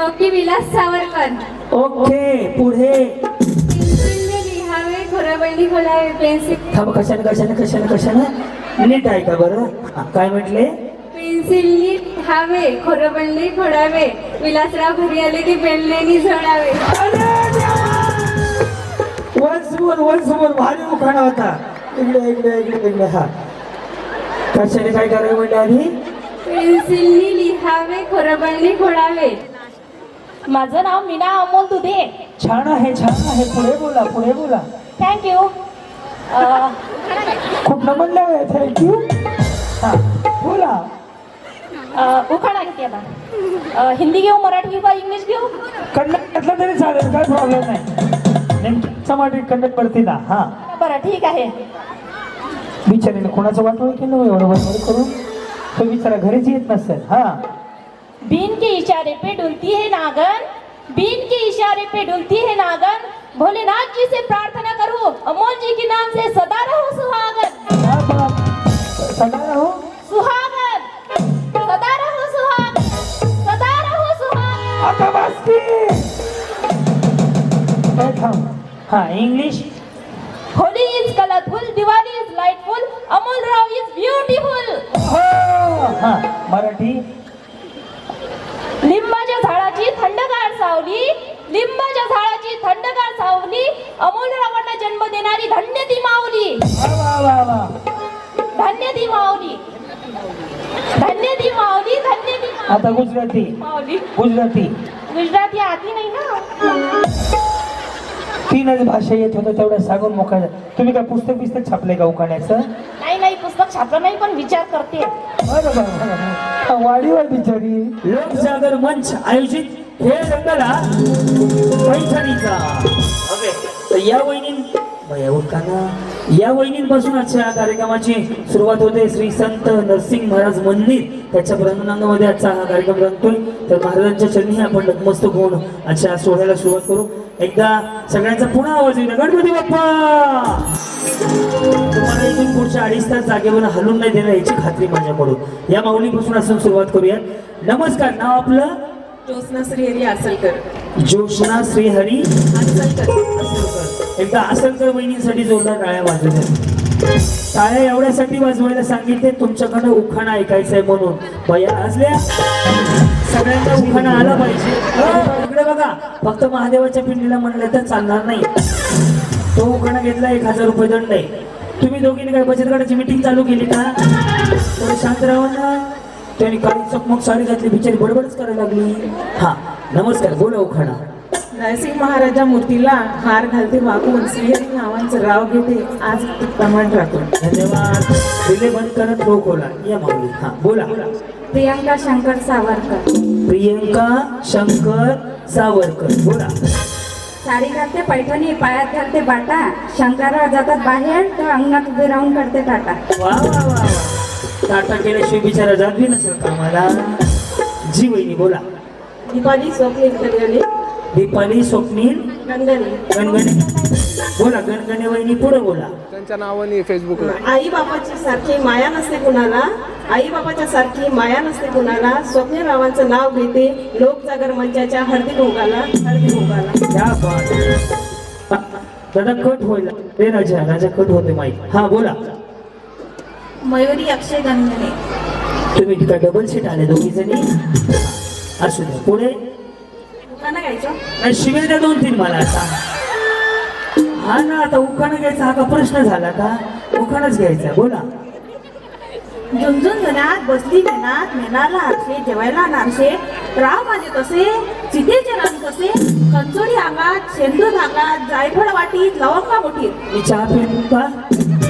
Doctor Vilas Savarkar. Okay पुढे. पेन्सिलने लिहावे खोलावे पेन्सिल. थांब कशाने कशाने कशाने कशाने? नीट आहे का बरं काय म्हटले? पेन्सिलनी लिहावे खोरबंडी खोडावे विलासराव घरी आले की बेलनेनी झोडावे वन्स मोर भारी उखाणा होता. इकडे इकडे इकडे इकडे हा. कशाने काय करायला म्हणले आधी? पेन्सिलनी लिहावे खोरबंडी खोडावे माझं नाव मीना अमोल दुधे. छान आहे छान आहे. पुढे बोला पुढे बोला. थँक्यू कुठलं म्हणलं थँक्यू हा बोला. उखाणा घेते आता. अ, हिंदी घेऊ मराठी घेऊ का इंग्लिश घेऊ? कन्नड तरी चालेल काय प्रॉब्लेम नाही. नेमकी समाटी कन्नड पडते ना हा. बरं ठीक आहे. बिचारीने कोणाचं वाटोळ केलं हो एवढं बरोबर करून? तो बिचारा घरीच येत नसेल हा. बीन के इशारे पे डुलती है नागन बीन के इशारे पे डुलती है नागन भोलेनाथ जी से प्रार्थना करो। अमोल जी के नाम से सदा रहो सुहागन हा, बाप. सगळं हो सुहागन सदा रहो सुहागन सदा रहो सुहागन हा English Holi is colourful Diwali is lightful Amol Rao is beautiful. हो हा मराठी। धन्य ती माऊली धन्य ती माऊली धन्य मा- आता गुजराती. माऊली गुजराती. गुजराती आती नाही ना? तीनच भाषा येत होतं तेवढं सांगून मोकळं तुम्ही काय पुस्तक बिस्तक छापले का उखाण्याचं नाही नाही पुस्तक छापलं नाही पण विचार करते. बरं बरं बरं बरं. वाढीवर बिचारी. लोकजागर मंच आयोजित हे रंगाला पैठणीचा. ओके. तर या वहिनी या वहिनींपासून आजच्या या कार्यक्रमाची सुरुवात होते. श्री संत नरसिंह महाराज मंदिर. त्याच्या प्रांगणामध्ये आजचा हा कार्यक्रम रंगतोय. तर महाराजांच्या चरणी आपण नतमस्तक होऊन आजच्या सोहळ्याला सुरुवात करू. एकदा सगळ्यांचा पुन्हा आवाज येईल गणपती बाप्पा! तुम्हाला इथून पुढच्या अडीच तास जागेवर हलून नाही देणार याची खात्री माझ्याकडून. या माऊलीपासून असं सुरुवात करूया नमस्कार. नाव आपलं? ज्योत्स्ना श्रीहरी आसलकर. जोशना श्रीहरी आसलकर. एकदा असेल तर बहिणींसाठी जोरदार टाळ्या वाजवल्या. टाळ्या एवढ्यासाठी वाजवायला सांगितले तुमच्याकडनं उखाणा ऐकायचंय आहे म्हणून. भैया हसल्या सगळ्यांना उखाणा आला पाहिजे. इकडे बघा. फक्त महादेवाच्या पिंडीला म्हणलं तर चालणार नाही. तो उखाणा घेतला एक हजार रुपये दंड आहे. तुम्ही दोघींनी काय बचत गटाची मिटिंग चालू केली का? थोडं शांत राहून ना त्यांनी काही चकमक साडी घातली बिचारी बडबडच करायला लागली. हा नमस्कार बोला उखाणा. नरसिंह महाराजा मूर्तीला हार घालते वाकून श्रीहरी नावांचं राव घेते. आज प्रमाण राखून धन्यवाद. बंद करत रोख होला या माऊली. हा बोला. प्रियंका शंकर सावरकर. प्रियंका शंकर सावरकर. बोला. साडी घालते पैठणी पायात घालते बाटा. शंकरराव जातात बाहेर तर अंगणात उभे राहून करते टाटा वा वा वा वा. टाटा केल्याशिवाय बिचारा जात बी नसेल कामाला. जी वहिनी बोला. दीपाली गणगणे दीपाली स्वप्नील गणगणे. गणगणे. बोला गणगणे वहिनी पुढे बोला. त्यांच्या नावाने फेसबुकला आई बापाची सारखी माया नसते कुणाला. आई बापाच्या सारखी माया नसते कुणाला. स्वप्नील रावांचं नाव घेते लोकजागर मंचाच्या हळदी कुंकाला. हळदी हा, दादा कट होईल. रे राजा राजा कट होते माईक हा बोला. मयुरी अक्षय गंगणे तुम्ही काय डबल सीट आले दोघी जणी असू द्या. पुढे? उखाणा शिवाय द्या दोन तीन मला आता. हा ना आता उखाणं घ्यायचा हा का प्रश्न झाला का? उखाणच घ्यायचा बोला. झुंझुन घनात बसली घनात मेनाला आरसे जेवायला नारसे राव माझे कसे चितेचे रान कसे कंचोडी अंगात शेंदूर भागात जायफळ वाटीत लवंगा मुठीत. मी चहा पिऊ का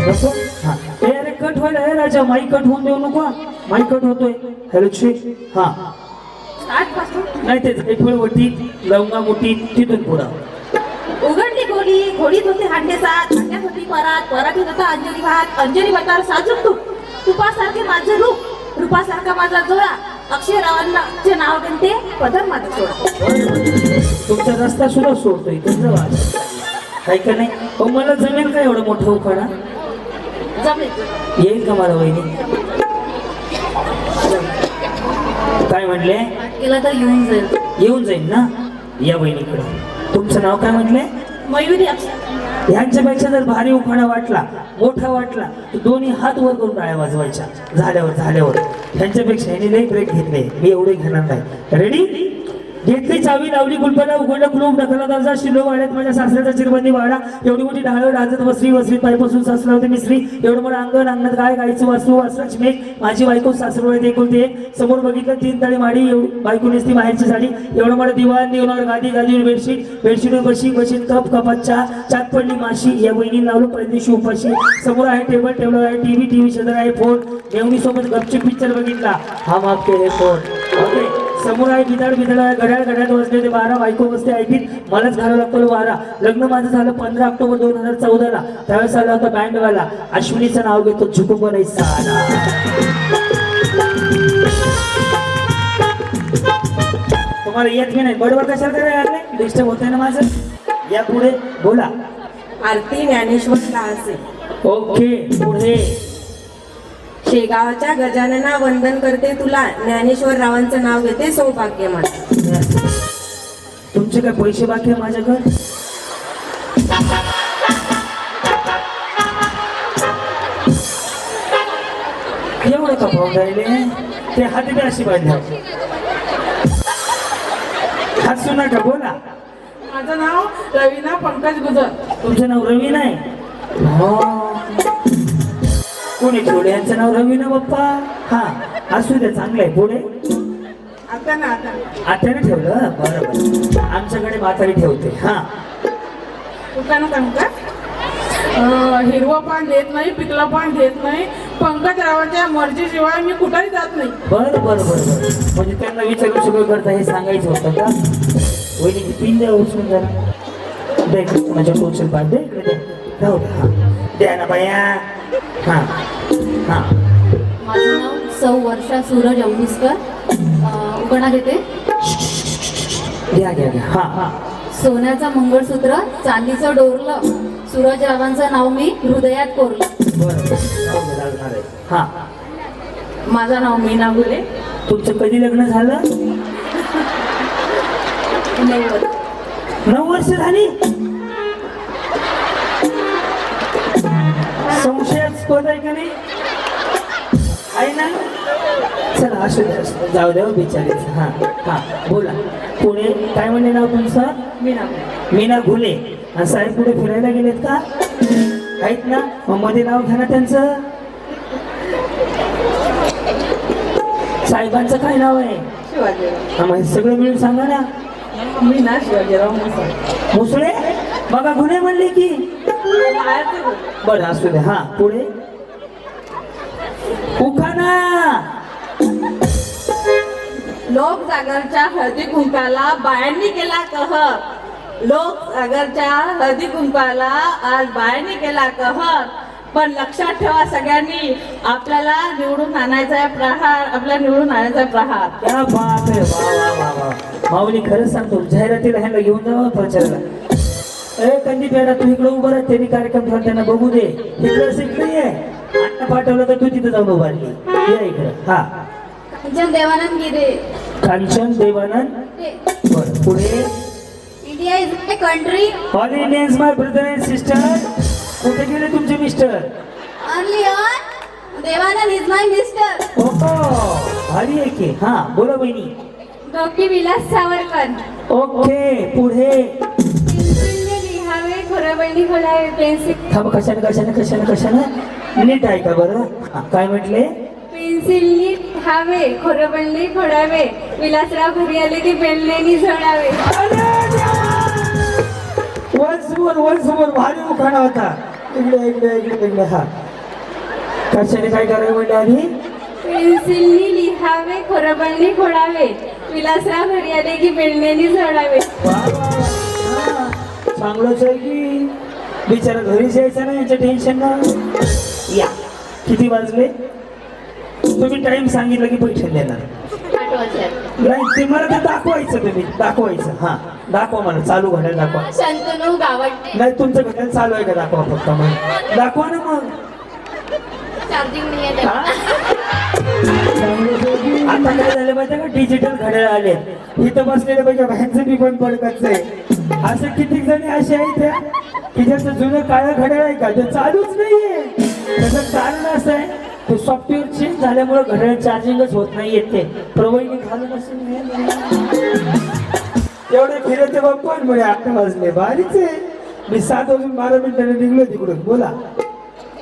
नको हा ए अरे कट व्हायला राजा माई कट होऊन देऊ नको. माई कट होतोय. हॅलो शी हा. नाही ते जायफळ वटीत लवंगा मुठीत तिथून पुढं. उघडली गोडी घोडीत होते हांडे सात हांड्यात होती परात पराठीत होता अंजली भात अंजली भातावर साजूक तूप तुपासारखे माझे रूप रूपासारखा माझा जोडा अक्षय रावांना चे नाव घेते पदर माझा सोडा तुमचा रस्ता सुद्धा सोडतोय तुमचं वाज काय का नाही? अहो मला जमेल का एवढं मोठं उखाणा? जमेल. येईल का मला वहिनी? काय म्हटले? केला तर येऊन जाईल. येऊन जाईल ना? या बहिणीकडे. तुमचं नाव काय म्हटले? मयुरी ह्यांच्यापेक्षा जर भारी उखाणा वाटला मोठा वाटला तर दोन्ही हात वर करून टाळ्या वाजवायच्या. झाल्यावर झाल्यावर. ह्यांच्यापेक्षा ह्यांनी लई ब्रेक घेतले. मी एवढे घेणार नाही. रेडी घेतली चावी लावली गुलपणा उघडलं कुलूप ढकलला दर्जा शिलो वाड्यात माझ्या सासऱ्याचा चिरबंदी वाडा. एवढी मोठी डाळ राजत वसरी वसरी पायपासून सासरा होते मिसरी एवढं मोठं अंगण अंगणात काय गायचं वासू वासराची मेघ माझी बायको सासरू आहे एकुलती एक समोर बघितलं तीन तळी माडी बायको नेसती बाहेरची साडी. एवढं मोठं दिवाण दिवणार गादी गादी बेडशीट. बेडशीटवर बशी बशीत कप कपात चहा. चाक पडली माशी. या बहिणी लावलं परदेशी उपाशी. समोर आहे टेबल टेबल आहे टीव्ही टीव्ही शेजार आहे फोन. एवढी सोबत गपचे पिक्चर बघितला. हा माफ केले फोन. ओके. समोर आहे बिदाड आहे घड्याळ घड्याळ वाजले ते बारा बायको बसते ऐकीत मलाच घालावं लागतं वारा. लग्न माझं झालं पंधरा ऑक्टोबर दोन हजार चौदाला. त्यावेळेस आला होता बँडवाला अश्विनीचं नाव घेतो झुकू बनायचा तुम्हाला येत की नाही? बरोबर कशाला करायला डिस्टर्ब होतंय ना माझं? या पुढे बोला. आरती ज्ञानेश्वर ओके पुढे. शेगावच्या गजानना वंदन करते तुला. ज्ञानेश्वर रावांचं नाव घेते सौभाग्य माझं. तुमचे काय पैसे बाकी आहे माझ्याकडे? एवढं का राहिले. ते हाती अशी बांधल्या हसू नका बोला. माझं नाव रवीना पंकज गुजर. तुमचं नाव रवी नाही? हो. कोणी ठेवलं यांचं नाव रवी ना बाप्पा? हा असू द्या चांगलं आहे. पुढे आता ना आता. आत्याने ठेवलं? बरं बरं आमच्याकडे म्हातारी ठेवते. हा. दुकानात सांगू का? अं, हिरवं पान देत नाही पिकलं पान देत नाही. पंकजरावांच्या मर्जीशिवाय मी कुठेही जात नाही. बरं बरं बरं बरं. म्हणजे त्यांना विचारून सगळं करता हे सांगायचं होतं का? वहिनी पिन द्या उचलून जरा इकडे कोणाच्या टोचल पाठ इकडे राहू हा. द्या ना बाया. हा. हा. माझं नाव सौ वर्षा सूरज अवनीसकर उगणा देते घ्या घ्या घ्या. हा हा. सोन्याचं मंगळसूत्र चांदीचं डोरलं. सूरजरावांचं नाव मी हृदयात कोरलं. बरं लागणार आहे हा. माझं नाव मीना गुले. तुमचं कधी लग्न झालं? नऊ वर्ष झाली? संशयास्पद आहे का नाही? आहे ना? चला असू द्या असू द्या. जाऊ द्या हो बिचारीचं. हा हा बोला. पुढे काय म्हणले नाव तुमचं? मीना मीना घुले आणि साहेब पुढे फिरायला गेलेत का? आहेत ना? मग मध्ये नाव घ्या ना त्यांचं. साहेबांचं काय नाव आहे? शिवाजीराव हा, हे सगळं मिळून सांगा ना. मीना शिवाजीराव मुसळ. मुसळे? बघा गुन्हे म्हणले की. बरं असू दे. हा पुढे. उखाणा! लोक जागरच्या हळदी कुंकाला बायांनी केला कहर. लोक जागरच्या हळदी कुंकाला आज बायांनी केला कहर. पण लक्षात ठेवा सगळ्यांनी आपल्याला निवडून आणायचा प्रहार आपल्याला निवडून आणायचा प्रहार. क्या वा वा वा वा. माऊली खरंच सांगतो जाहिरातीला ह्यांना घेऊन जावा प्रचाराला. ए कंदी पेडा तू इकडे उभं राह. त्यांनी कार्यक्रम ठेवला त्यांना बघू दे. इकडे ये. अण्णा पाठवलं तर तू तिथे जाऊन या इकडे. हा. देवानंद गिरे कांचन देवानंद? बरं पुढे. India is my country. All Indians my brother and sister कुठे गेले तुमचे mister only on Devanand is my mister ओहो भारी आहे की. हा बोला बहिणी. डॉक्टर विलास सावरकर. ओके पुढे. खोराबळणी खोलावे पेन्सिल. थांब कशाने कशाने कशाने कशाने? नीट आहे का बरं. हा, काय म्हटले? पेन्सिलनी लिहावे खोराबळणी खोडावे विलासराव घरी आले की पेनलेनी झोडावे वन समोर वन समोर भारी उखाणा होता. इकडे इकडे इकडे इकडे हा. कशाने काय करायला म्हणले आधी? पेन्सिलनी लिहावे खोराबळणी खोडावे विलासराव घरी आले की पेनलेनी झोडावे चांगलंच आहे की बिचारा घरीच यायचं ना याचं टेन्शन ना? या. किती वाजले? तुम्ही टाइम सांगितलं की पैसे देणार. नाही ते मला ते दाखवायचं तुम्ही. दाखवायचं. हा दाखवा मला. चालू घड्याळ दाखवा. शंतनू नाही तुमचं घड्याळ चालू आहे का? दाखवा फक्त मग दाखवा ना मग. आता काय झालं माहिती का? डिजिटल घड्याळ आले. इथं बसलेले पाहिजे व्हॅनचं बी बंद पडकच आहे असं किती जणी असे आहेत त्या की ज्याचं जुनं काळं घड्याळ आहे का? ते चालूच नाहीये. त्याचं कारण असं आहे ते सॉफ्टवेअर चेंज झाल्यामुळे घड्याळ चार्जिंगच होत नाही येत ते. प्रवहिनी घालून असं एवढे फिरते बाप्पा मुळे आठ वाजले भारीच आहे. मी सात वाजून बारा मिनिटाने निघलो तिकडून. बोला.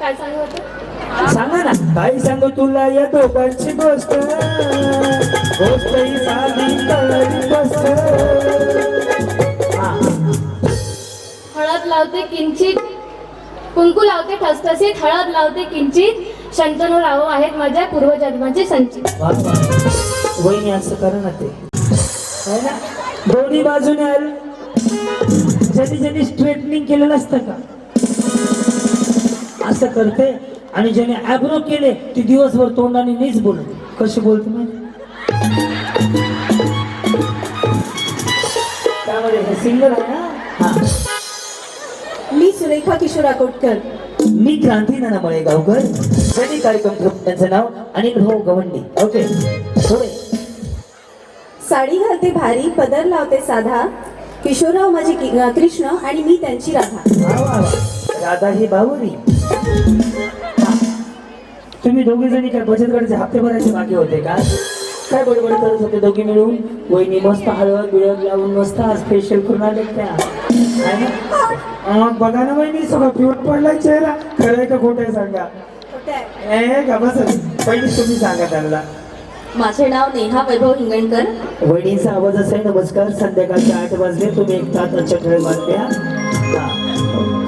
काय सांगा ना. काही सांगू तुला या दोघांची गोष्ट. गोष्ट ही साधी कळली हा. हळद लावते किंचित कुंकू लावते ठसठसीत हळद लावते किंचित शंतनू राव आहेत माझ्या पूर्वजन्माचे संचित. वहिनी असं कर ना ते. है ना? दोन्ही बाजूने आलं. ज्यांनी ज्यांनी स्ट्रेटनिंग केलेलं असतं का? असं करते आणि ज्याने ॲब्रो केले ती दिवसभर तोंडाने नीच बोलत. कशी बोलते मी त्यामध्ये हे सिंगल आहे ना? सुरेखा किशोरा कोटकर मी क्रांती नाना मळे गावकर सनी कार्यक्रम त्यांचं नाव आणि हो गवंडी. ओके. पुढे. साडी घालते भारी पदर लावते साधा. किशोरराव माझे कृष्ण आणि मी त्यांची राधा. राधा ही बावरी हा. तुम्ही दोघे जणी काय बचत गटाचे हप्ते भरायचे बाकी होते का? काय बडबड करत होते दोघे मिळून? वहिनी मस्त हळद बिळद लावून मस्त स्पेशल करून आले त्या. ना? बघा ना वहिनी सगळं पिवट पडलाय चेहरा. खरं आहे का खोटं आहे सांगा? ए का बस. पहिली तुम्ही सांगा त्यांना. माझे नाव नेहा वैभव हिंगणकर. वहिनीचा आवाज असेल नमस्कार. संध्याकाळचे आठ वाजले. तुम्ही एक तास आजच्या ठळक बातम्या हा.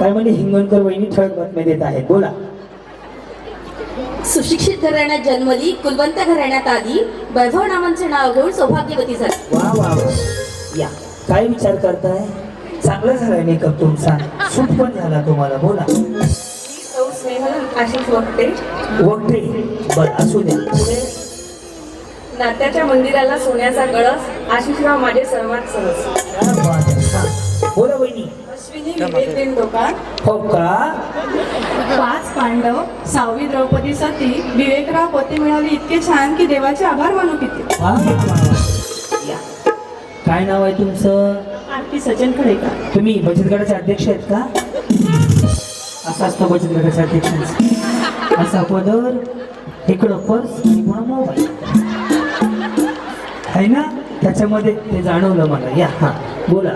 काय म्हणजे हिंगणकर वहिनी ठळक बातम्या देत आहेत. बोला. सुशिक्षित घराण्यात जन्मली कुलवंत घराण्यात आली. वैभव नावांचे नाव घेऊन सौभाग्यवती झाली. वा वा वा. या. काय विचार करताय? चांगला झालाय मेकअप तुमचा. सूट पण झाला तुम्हाला बोला सौ स्नेहल आशिष वक्ते. वगटे बर असू द्या नात्याच्या मंदिराला सोन्याचा कळस आशिषराव माझे सर्वात सहज. क्या बात आहे. हा. बोला वहिनी. हो का पाच पांडव सहावी द्रौपदी सती विवेकराव पोते मिळाले इतके छान की देवाचे आभार मानू किती? वा वा वा वा. या. काय नाव आहे तुमचं? आरती सचिन खडेकर. तुम्ही बचत गटाचे अध्यक्ष आहेत का? असं असतं बचत गटाचे अध्यक्ष. असा पदर इकडं पर्स आणि पुन्हा मोबाईल. आहे ना? त्याच्यामध्ये ते जाणवलं मला. या हा. बोला.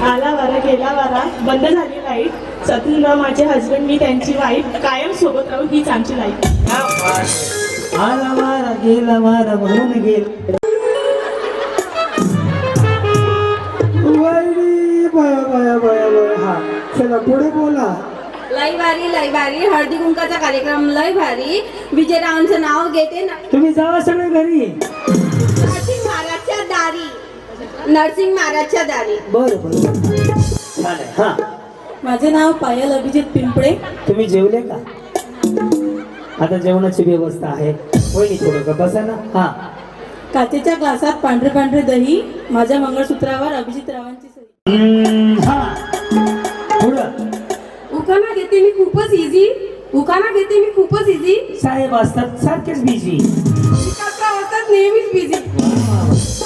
आला वारा गेला वारा बंद झाली लाइट सतनराव माझे हसबंड मी त्यांची वाईफ कायम सोबत राहून हीच आमची लाईफ आला वारा गेला वारा म्हणून गेल. हा चला पुढे बोला. लय भारी लय भारी. हळदी कुंकाचा कार्यक्रम लय भारी. विजयरावांचं नाव घेते ना. तुम्ही जावा सगळे घरी. महाराजच्या दारी. नरसिंग महाराजच्या दारी. बर बर. छान आहे हा. माझे नाव पायल अभिजित पिंपळे. तुम्ही जेवले का? आता जेवणाची व्यवस्था आहे. वहिनी थोडं का बसा ना. हा. काचेच्या ग्लासात पांढरे पांढरे दही माझ्या मंगळसूत्रावर अभिजित रावांची सही हम्म, हा. पुढं. उखाणा घेते मी खूपच इझी उखाणा घेते मी खूपच इझी साहेब असतात सारखेच बिझी काका होतात नेहमीच बिझी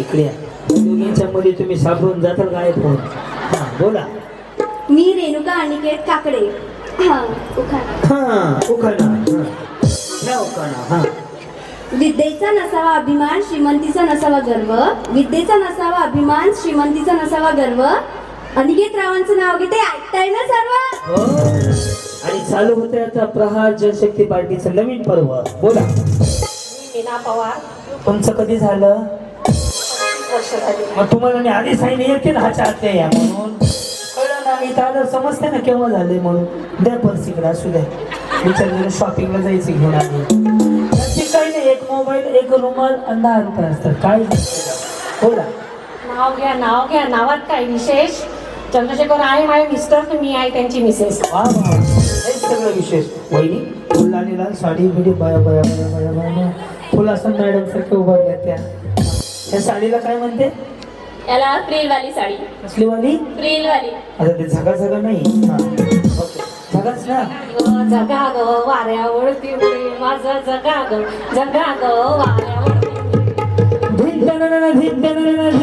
इकडे. दोघींच्या मध्ये तुम्ही सापडून जाताल गायब होऊन हा बोला. मी रेणुका अनिकेत काकडे. हा उखाणा. हा उखाणा. हा. घ्या उखाणा हा. विद्येचा नसावा अभिमान श्रीमंतीचा नसावा गर्व. विद्येचा नसावा अभिमान श्रीमंतीचा नसावा गर्व. अनिकेत रावांचं नाव घेते ऐकताय ना सर्व. हो. आणि चालू होते आता प्रहार जनशक्ती पार्टीचं नवीन पर्व. बोला. मीना पवार. तुमचं कधी झालं? वर्ष झाली. मग तुम्हाला मी आधी सांगितलं येते ना ह्याच्या आत्या या म्हणून. कळलं ना इथं आलं समजते ना केव्हा झाले म्हणून. द्या पर्स इकडे असू द्या. विचार शॉपिंगला जायचं घेऊन आली. त्याची काही नाही एक मोबाईल एक रुमाल आणि दहा रुपये असतात. काय. बोला. नाव घ्या नाव घ्या. नावात काय विशेष? चंद्रशेखर आहे माझे मिस्टर तर मी आहे त्यांची मिसेस वा वा हेच सगळं विशेष. वहिनी फुल आणि लाल साडी बिडी बया बया बया बया फुल असं मॅडम सारखे उभारल्या त्या. त्या साडीला काय म्हणते याला फ्रिल वाली साडी कसली वाली फ्रिल वाली आता ते झगा झगा नाही हा ओके जगाच ना जगा ग वाऱ्यावरती उडे माझं जगा ग जगा ग वाऱ्यावरती धिंडणणण, धिंडणणण,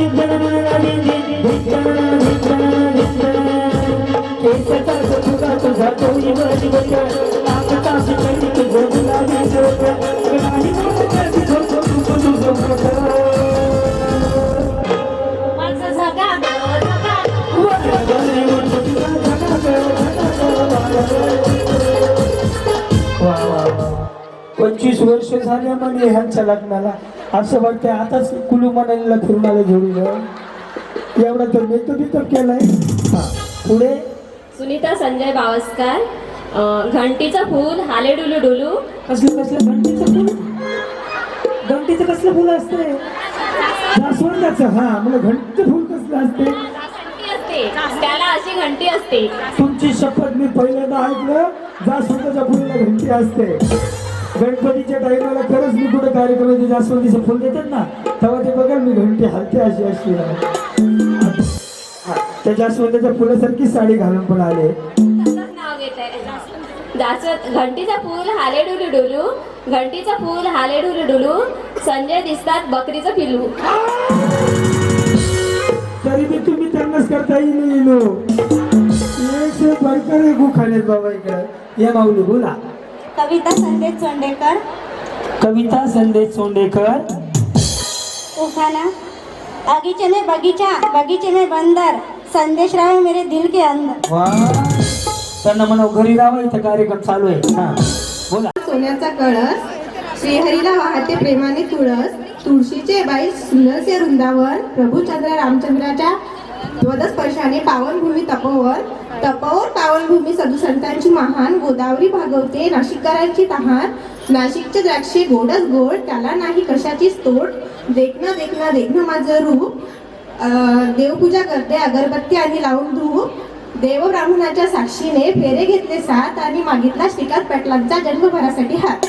वर्ष झाले म्हणे ह्यांच्या लग्नाला. असं वाटतं आताच कुलू मनालीला फिरून आलं जोडीलं एवढा तर मेकअप बिकअप केलाय. हा पुढे? सुनीता संजय बावस्कर घंटीचं फूल हाले डुलू. डुलू कसलं कसलं घंटीचं फुल? घंटीचं कसलं फुल असतंय? जास्वंदाचं हा मला घंटीचं फुल कसलं असते असते. त्याला अशी घंटी असते. तुमची शपथ मी पहिल्यांदा ऐकलं. जास्वंदाच्या फुलाला घंटी असते. गणपतीच्या टाईमाला खरंच मी कुठे कार्यक्रमाचे जास्वंदीचं फुल देतात ना तेव्हा ते बघाल मी घंटी हलते अशी अशी. त्या जास्वंदाच्या फुलासारखी साडी घालून पण आले. जास्वंद घंटीचं फूल हाले डुलू डुलू घंटीचं फूल हाले डुलू डुलू संजय दिसतात बकरीचं पिल्लू. तरी मी तुम्ही त्यांनाच करता येईल येलो एक से भरकर एक खाण्यात बाबा इकडे. या माऊली बोला. कविता संदेश चोंडेकर. कविता संदेश सोंडेकर उखाना. बगीचे में बगीचा बगीचे में बंदर. संदेश राव मेरे दिल के अंदर. वा. त्यांना म्हणा घरी राहा इथं कार्यक्रम चालू आहे. हा. बोला. सोन्याचा कळस श्रीहरीला वाहते प्रेमाने तुळस. तुळशीचे बाई सुंदरसे वृंदावन. प्रभू चंद्र रामचंद्राच्या द्वदस्पर्शाने पावनभूमी तपोवन तपोवर पावनभूमी सदुसंतांची महान गोदावरी भागवते. नाशिककरांची तहान. नाशिकचे द्राक्षे गोडच गोड त्याला नाही कशाचीच तोड. देखणं देखणं देखणं माझं रूप. देवपूजा करते अगरबत्ती आणि लावून धूप. देव ब्राह्मणाच्या साक्षीने फेरे घेतले सात आणि मागितला श्रीकांत पेटलांचा जन्मभरासाठी हात.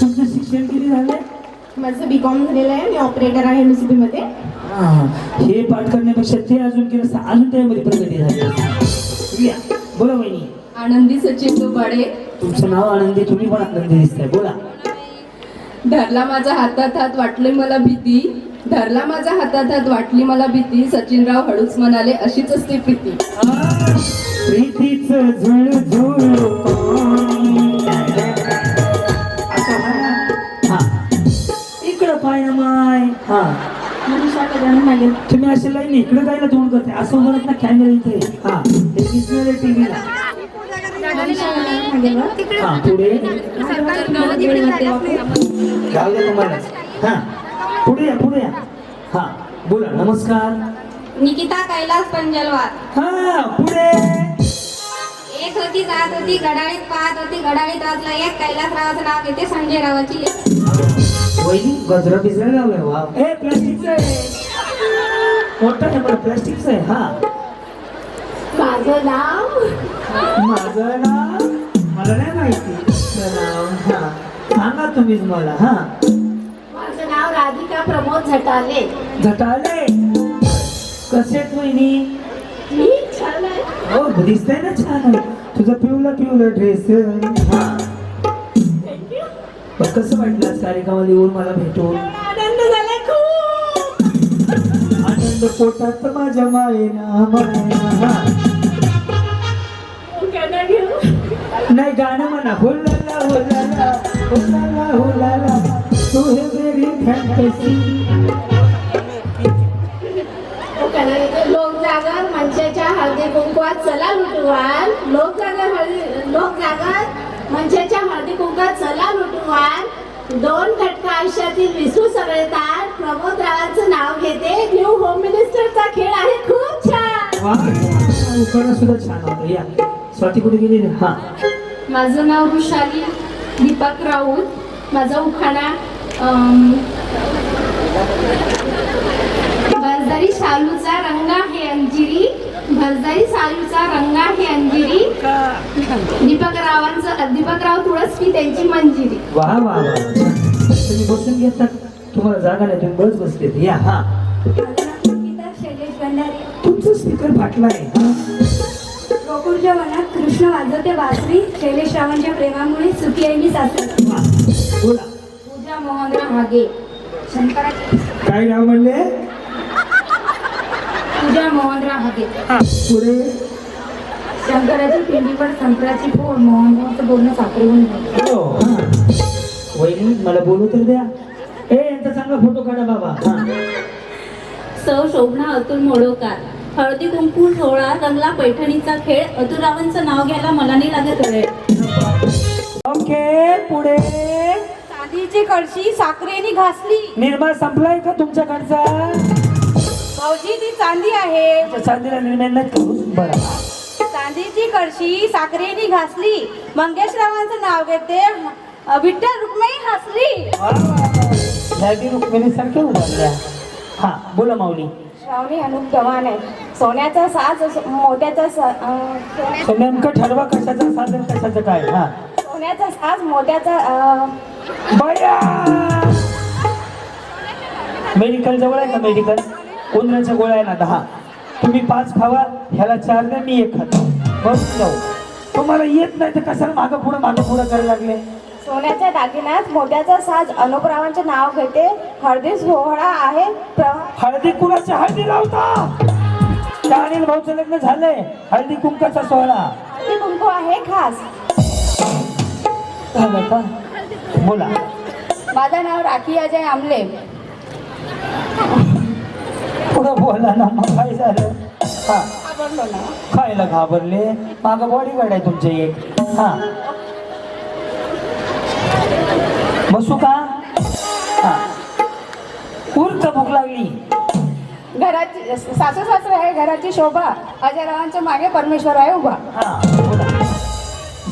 तुमचं शिक्षण किती झालंय? माझं बी कॉम झालेलं आहे. मी ऑपरेटर आहे एमसीबी मध्ये. हा, हे पाठ करण्यापेक्षा ते अजून केलं अजून त्यामध्ये प्रगती झाली बोला वहिनी. आनंदी सचिन दुबाडे तुमचं नाव आनंदी तुम्ही पण आनंदी दिसताय बोला. धरला माझा हातात हात वाटली मला भीती. धरला माझा हातात हात वाटली मला भीती. सचिनराव हळूच म्हणाले अशीच असते प्रीती. प्रीतीच म्हणा. हा. इकडं पाय ना माय. हा. तुम्ही असे लाईन इकडे जायला तोंड करते असं म्हणत ना कॅमेरा इथे. हा हे दिसणार टीव्हीला हा पुढे. तुम्हाला. हा या पुढे या. हा बोला नमस्कार. निकिता कैलास पंजलवार. हा पुढे. एक होती जात होती घडाळीत पाहत होती घडाळीत वाचला एक कैलासरावाचं नाव घेते संजय रावाची. वहिनी गजरा बिजरा लावलाय वा ए प्लास्टिकचं आहे. मोठा आहे बरं प्लास्टिकचं आहे हा. माझं नाव? माझं नाव? मला नाही माहिती. नाव हा. सांगा तुम्हीच मला हा. माझं नाव राधिका प्रमोद झटाले. झटाले? कसे वहिनी? मी छान आहे. हो दिसतंय ना छान तुझं पिवलं पिवलं ड्रेस हा. कसं वाटलं कार्यक्रमाला येऊन मला भेटून? आनंद पोटात माझ्या मायेना मायेना हा. नाही गाणं म्हणा. हुलाला हुलाला हुलाला हुलाला. तू हे मेरी फॅन्टसी लोक जागर मंचाच्या हळदी कुंकवात चला लुटवाल. लोक जागर हळदी लोक जागर मंचाच्या हळदी कुंकवात चला लुटवाल. दोन खटका आयुष्यातील विसरू सगळे तार प्रमोद रावांचं नाव घेते. न्यू होम मिनिस्टरचा खेळ आहे. खूप छान. वा उखाणा सुद्धा छान होता या. स्वाती कुठे गेली? हा. माझं नाव वृषाली दीपक राऊत. माझा उखाणा अम, भरदारी शालूचा रंग आहे अंजिरी. भरदारी शालूचा रंग आहे अंजिरी. दीपक रावांचं दीपकराव तुळसकी त्यांची मंजिरी. वा वा वा तुम्ही बसून घेतात. तुम्हाला जागा नाही तुम्ही बस बसले या. हा. तुमचं स्पीकर फाटलाय. हा. गोकुळ गोकुळच्या वनात कृष्ण वाजवते बासरी शैलेश रावांच्या प्रेमामुळे सुखी आहे मी सासरी. बोला. पूजा मोहनराव हागे. शंकराची. काय नाव म्हणले? पूजा मोहनराव हागे. पुढे? शंकराची पिंडीवर संक्राची फोड मोहनरावचं बोलणं सापडून गेलं हो. हा. वहिनी मला बोलू तर द्या. चांगला फोटो काढा बाबा. सौ शोभना अतुल मोडोकार. हळदी कुंकू सोहळा रंगला पैठणीचा खेळ अतुलरावांचं नाव घ्यायला मला नाही लागत ओके पुढे. चांदीची कळशी साखरेने घासली. निर्मा संपलाय का तुमच्याकडचा? भाऊजी ती चांदी आहे. चांदीला करू बरं. चांदीची कळशी साखरेने घासली. मंगेशरावांचं नाव घेते. विठ्ठल रुक्मिणी हसली. ह्यादी रुक्मिणी सारख्या उभारल्या हा बोला माऊली. श्रावणी अनुप गव्हाण आहे. सोन्याचा साज मोत्याचा स- नेमकं ठरवा कशाचं साधन कशाचं काय? हा. सोन्याचा साज मोत्याचा बया मेडिकल जवळ आहे का मेडिकल उंदराच्या गोळ्या आहे ना दहा. तुम्ही पाच खावा ह्याला चार द्या मी एक खातो. बस जाऊ. तुम्हाला येत नाही तर कशाला मागं पुढं मागं पुढं करायला लागले? सोन्याच्या दागिन्यात मोत्याचा साज. अनुपरावांचे नाव घेते. हळदी सोहळा आहे. हळदी कुणाची हळदी लावता. त्या अनिल भाऊचं लग्न झालंय. हळदी कुंकाचा सोहळा. हळदी कुंकू आहे खास. बोला. माझं नाव राखी अजय आमले. पुढं बोला ना मग काय झालं? हा. आवडलो ना. खायला घाबरले. माग बॉडीगार्ड आहे तुमचे एक. हा. बसू का? हा. उरत भूक लागली. घराची सासू सासरे आहे घराची शोभा अजयरावांच्या मागे परमेश्वर आहे उभा. हा बोला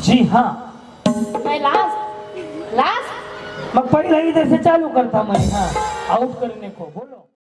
जी हा. मैं लास्ट लास्ट मग पहिला इधर से चालू करता मैं हाँ. आउट करने को बोलो.